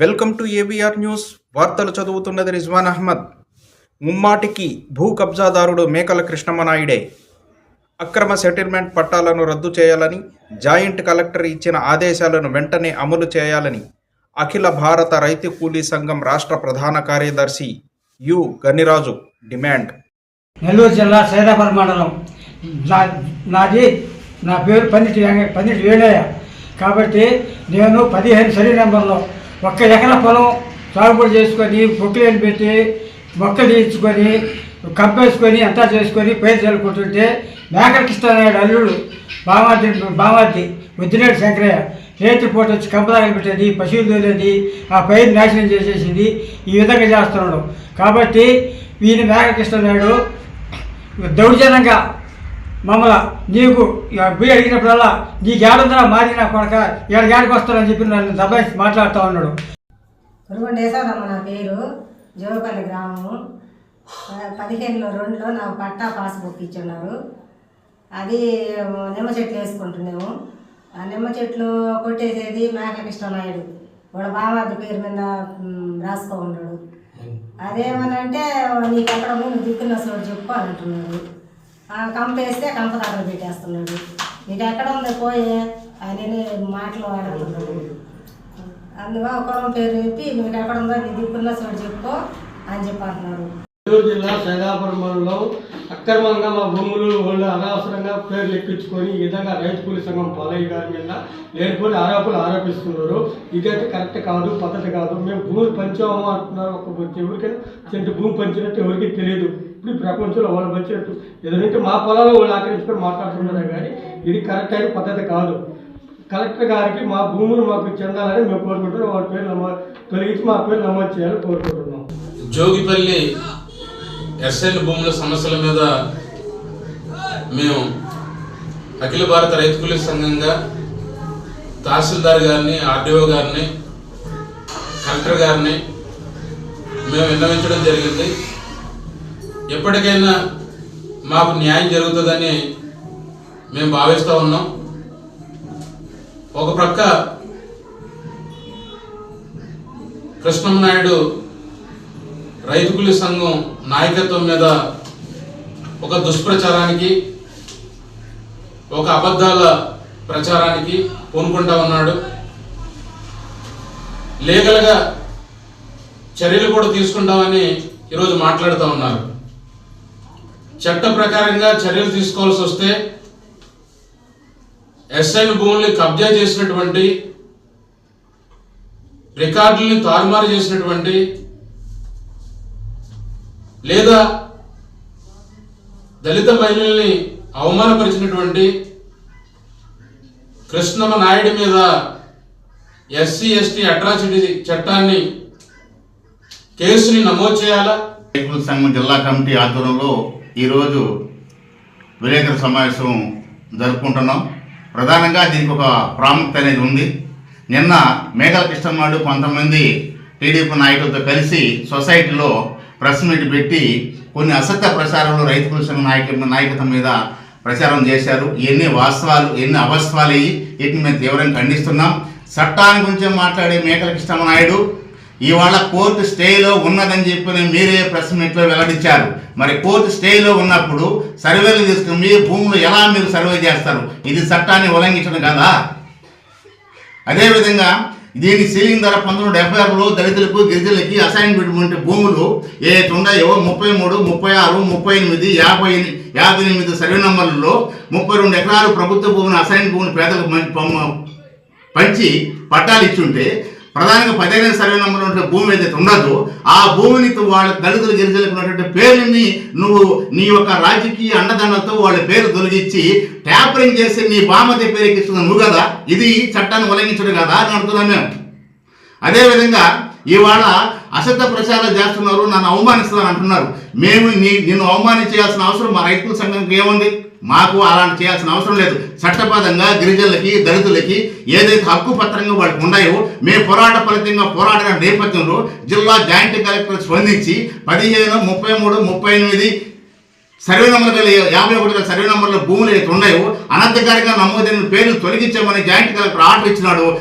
Welcome to ABR news. వార్తలు చదువుతున్నది రిజ్వాన్ అహ్మద్. ముమ్మాటికి భూ కబ్జాదారుడు మేకల కృష్ణమనాయుడే అక్రమ సెటిల్మెంట్ పట్టాలను రద్దు చేయాలని జాయింట్ కలెక్టర్ ఇచ్చిన ఆదేశాలను వెంటనే అమలు చేయాలని అఖిల భారత రైతు కూలీ సంఘం రాష్ట్ర ప్రధాన కార్యదర్శి యు. గనిరాజు డిమాండ్. నెల్లూరు జిల్లా సైదాబాద్ మండలం. నా నాది నా పేరు పన్నెండు వెంక- పన్నెండు వేలయ్య కాబట్టి నేను పదిహేను సరి నెంబర్లో ఒక్క ఎకర పొలం సాగుబడి చేసుకొని పొక్కులేని పెట్టి మొక్కలు తీర్చుకొని కంపేసుకొని అంతా చేసుకొని పైరు చల్లుకుంటుంటే మేకల అల్లుడు బామార్ది బామార్ది ముద్దినేడు శంకరయ్య. రేతి పూట వచ్చి కంపదాగలు పెట్టేది పశువులు తోలేది ఆ పైరు నాశనం చేసేసింది ఈ విధంగా చేస్తున్నాడు. కాబట్టి వీని మేకల దౌర్జనంగా దౌర్జన్యంగా మమ్మల్ని నీకు పోయి అడిగినప్పుడల్లా నీకు ఏడుందా మారిన కొడక ఏడగాడికి వస్తానని చెప్పి నన్ను దబాయిసి మాట్లాడుతూ ఉన్నాడు. వేసాదమ్మ నా పేరు. జోగపల్లి గ్రామము. పదిహేనులో రెండులో నాకు పట్టా పాస్బుక్ ఇచ్చున్నారు. అది నిమ్మ చెట్లు వేసుకుంటున్నాము. ఆ నిమ్మ చెట్లు కొట్టేసేది మేకల కృష్ణనాయుడు. వాడు బామార్ది పేరు మీద రాసుకో ఉన్నాడు. అదేమనంటే నీకు ఎక్కడ ఉంది నువ్వు దిక్కున్న చోటు చెప్పు అని అంటున్నాడు. కంపేస్తే కంప దగ్గర పెట్టేస్తున్నాడు. నీకు ఎక్కడ ఉంది? పోయే. అని మాటలు ఆడుతున్నాడు అందువల్ల ఒకరం పేరు చెప్పి మీకు ఎక్కడ ఉందో నీ దిక్కున్న చోటు చెప్పుకో అని చెప్పి అంటున్నాడు. నెల్లూరు జిల్లా సైదాపురం మండలం అక్రమంగా మా భూములు వాళ్ళు అనవసరంగా పేర్లు ఎక్కించుకొని ఈ విధంగా రైతు కూలి సంఘం పాలయ్య గారి మీద లేనిపోయి ఆరోపణలు ఆరోపిస్తున్నారు. ఇదైతే కరెక్ట్ కాదు పద్ధతి కాదు. మేము భూమి పంచాము అంటున్నారు ఒక ఎవరికైనా చెట్టు భూమి పంచినట్టు ఎవరికి తెలియదు. ఇప్పుడు ప్రపంచంలో వాళ్ళు వచ్చేట్టు ఎదురంటే మా పొలాల్లో వాళ్ళు ఆక్రమించుకొని మాట్లాడుతున్నారు కానీ ఇది కరెక్ట్ అయిన పద్ధతి కాదు. కలెక్టర్ గారికి మా భూములు మాకు చెందాలని మేము కోరుకుంటున్నాం. వాళ్ళ పేరు నమోదు తొలగించి మా పేరు నమోదు చేయాలని కోరుకుంటున్నాం. జోగిపల్లి ఎస్ఎల్ భూముల సమస్యల మీద మేము అఖిల భారత రైతు కూలీ సంఘంగా తహసీల్దార్ గారిని ఆర్డీఓ గారిని కలెక్టర్ గారిని మేము విన్నవించడం జరిగింది. ఎప్పటికైనా మాకు న్యాయం జరుగుతుందని మేము భావిస్తూ ఉన్నాం. ఒక ప్రక్క కృష్ణమనాయుడు రైతు కూలీ సంఘం నాయకత్వం మీద ఒక దుష్ప్రచారానికి ఒక అబద్ధాల ప్రచారానికి పూనుకుంటా ఉన్నాడు. లీగల్గా చర్యలు కూడా తీసుకుంటామని ఈరోజు మాట్లాడుతూ ఉన్నారు. చట్ట ప్రకారంగా చర్యలు తీసుకోవాల్సి వస్తే ఎస్ఐన్ భూముల్ని కబ్జా చేసినటువంటి రికార్డుల్ని తారుమారు చేసినటువంటి లేదా దళిత మహిళల్ని అవమానపరిచినటువంటి కృష్ణమ్మ నాయుడు మీద ఎస్సీ ఎస్టీ అట్రాసిటీ చట్టాన్ని కేసుని నమోదు చేయాలా? రైతుల సంఘం జిల్లా కమిటీ ఆధ్వర్యంలో ఈరోజు విలేకరుల సమావేశం జరుపుకుంటున్నాం. ప్రధానంగా దీనికి ఒక ప్రాముఖ్యత అనేది ఉంది. నిన్న మేఘాల కృష్ణమాడు కొంతమంది టీడీపీ నాయకులతో కలిసి సొసైటీలో ప్రెస్ మీట్ పెట్టి కొన్ని అసత్య ప్రచారాలు రైతు కూలీ నాయక నాయకుల నాయకత్వం మీద ప్రచారం చేశారు. ఎన్ని వాస్తవాలు ఎన్ని అవాస్తవాలు అయ్యి వీటిని మేము తీవ్రంగా ఖండిస్తున్నాం. చట్టాన్ని గురించి మాట్లాడే మేకల కృష్ణమనాయుడు ఇవాళ కోర్టు స్టేలో ఉన్నదని చెప్పి మీరే ప్రెస్ మీట్లో వెల్లడించారు. మరి కోర్టు స్టేలో ఉన్నప్పుడు సర్వేలు తీసుకుని మీ భూములు ఎలా మీరు సర్వే చేస్తారు? ఇది చట్టాన్ని ఉల్లంఘించడం కదా? అదేవిధంగా దీని సీలింగ్ ధర పంతొమ్మిది డెబ్బై ఆరులో దళితులకు గిరిజనులకి అసైన్మెంట్ భూములు ఏ ఉన్నాయో ముప్పై మూడు ముప్పై ఆరు ముప్పై ఎనిమిది యాభై యాభై ఎనిమిది సర్వే నంబర్లలో ముప్పై రెండు ఎకరాలు ప్రభుత్వ భూమిని అసైన్ భూమిని పేదలకు పంచి పట్టాలు ఇచ్చుంటే ప్రధానంగా పదిహేను సర్వే నెంబర్ ఉన్న భూమి ఏదైతే ఉండదో ఆ భూమిని వాళ్ళ దళితులు గిరిజనులకు ఉన్నటువంటి పేరుని నువ్వు నీ యొక్క రాజకీయ అండదండలతో వాళ్ళ పేరు తొలగించి ట్యాపరింగ్ చేసి నీ బామతి పేరు ఎక్కిస్తున్నావు నువ్వు కదా ఇది చట్టాన్ని ఉల్లంఘించడం కదా అని అడుగుతున్నాం మేము. అదేవిధంగా ఇవాళ అసత్య ప్రచారాలు చేస్తున్నారు నన్ను అవమానిస్తున్నారు అంటున్నారు. మేము నీ నిన్ను అవమానించాల్సిన అవసరం మా రైతుల సంఘంకి ఏముంది? మాకు అలాంటి చేయాల్సిన అవసరం లేదు. చట్టబద్ధంగా గిరిజనులకి దళితులకి ఏదైతే హక్కు పత్రంగా వాళ్ళకి ఉన్నాయో మేము పోరాట ఫలితంగా పోరాడిన నేపథ్యంలో జిల్లా జాయింట్ కలెక్టర్ స్పందించి పదిహేను ముప్పై మూడు ముప్పై ఎనిమిది సర్వే నంబర్ యాభై ఒకటి సర్వే నంబర్ల భూములు అయితే ఉన్నాయో అనధికారికంగా నమోదైన పేర్లు తొలగించామని జాయింట్ కలెక్టర్ ఆర్డర్ ఇచ్చినాడు.